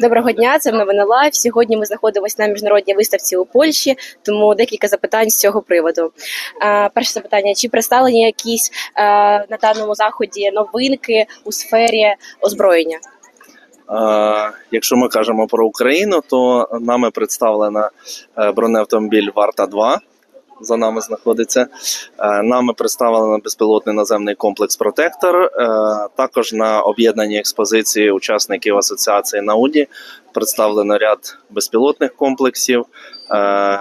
Доброго дня, це новини лайв. Сьогодні ми знаходимося на міжнародній виставці у Польщі, тому декілька запитань з цього приводу. Перше запитання: чи представлені якісь на даному заході новинки у сфері озброєння? Якщо ми кажемо про Україну, то нами представлена е, бронеавтомобіль Варта 2 За нами знаходиться. Е, Нами представлено безпілотний наземний комплекс Протектор. Е, Також на об'єднаній експозиції учасників асоціації Науді представлено ряд безпілотних комплексів, е,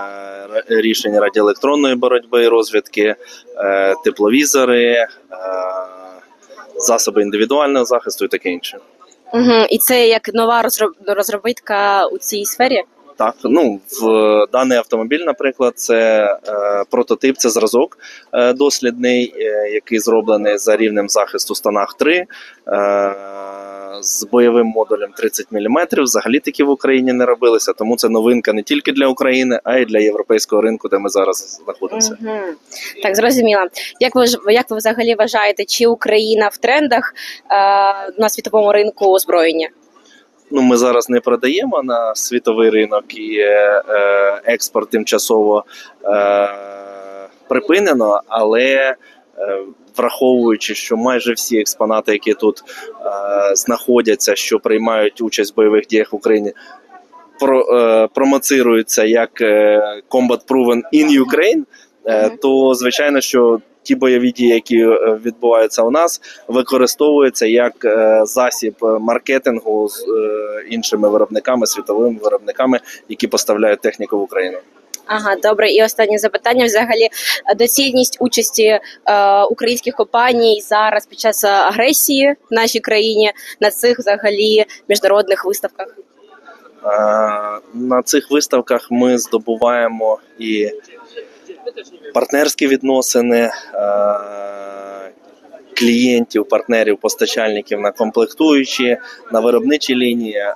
рішень радіоелектронної боротьби розвідки, тепловізори, засоби індивідуального захисту і таке інше. Угу. І це як нова розроб... розробитка у цій сфері? Так, ну в даний автомобіль, наприклад, це е, прототип, це зразок е, дослідний, е, який зроблений за рівнем захисту Станах 3 е, з бойовим модулем 30 мм. Взагалі такі в Україні не робилися, тому це новинка не тільки для України, а й для європейського ринку, де ми зараз знаходимося. Угу. Так, зрозуміло. Як ви як ви взагалі вважаєте, чи Україна в трендах е, на світовому ринку озброєння? Ну, ми зараз не продаємо на світовий ринок і е, е, експорт тимчасово е, припинено, але враховуючи, що майже всі експонати, які тут е, знаходяться, що приймають участь в бойових діях в Україні, про, е, промоцируються як е, Combat Proven in Ukraine, е, то звичайно, що ті бойові дії, які е, відбуваються у нас, використовуються як е, засіб маркетингу з іншими виробниками, світовими виробниками, які поставляють техніку в Україну. Ага, добре. І останнє запитання: взагалі доцільність участі е, українських компаній зараз під час агресії в нашій країні на цих взагалі міжнародних виставках. Е, На цих виставках ми здобуваємо і партнерські відносини е, клієнтів, партнерів, постачальників на комплектуючі, на виробничі лінії. Е,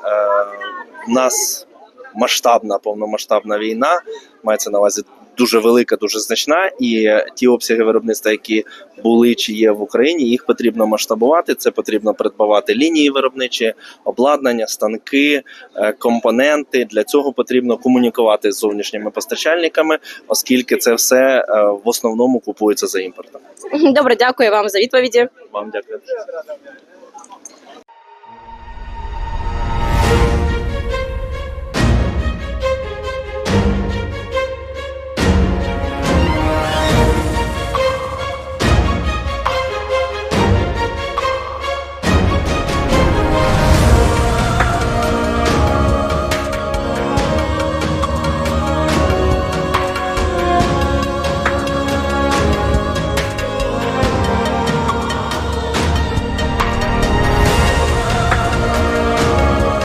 У нас масштабна, повномасштабна війна, мається на увазі дуже велика, дуже значна, і ті обсяги виробництва, які були чи є в Україні, їх потрібно масштабувати. Це потрібно придбавати лінії виробничі, обладнання, станки, е, компоненти. Для цього потрібно комунікувати з зовнішніми постачальниками, оскільки це все е, в основному купується за імпортом. Добре, дякую вам за відповіді. Вам дякую.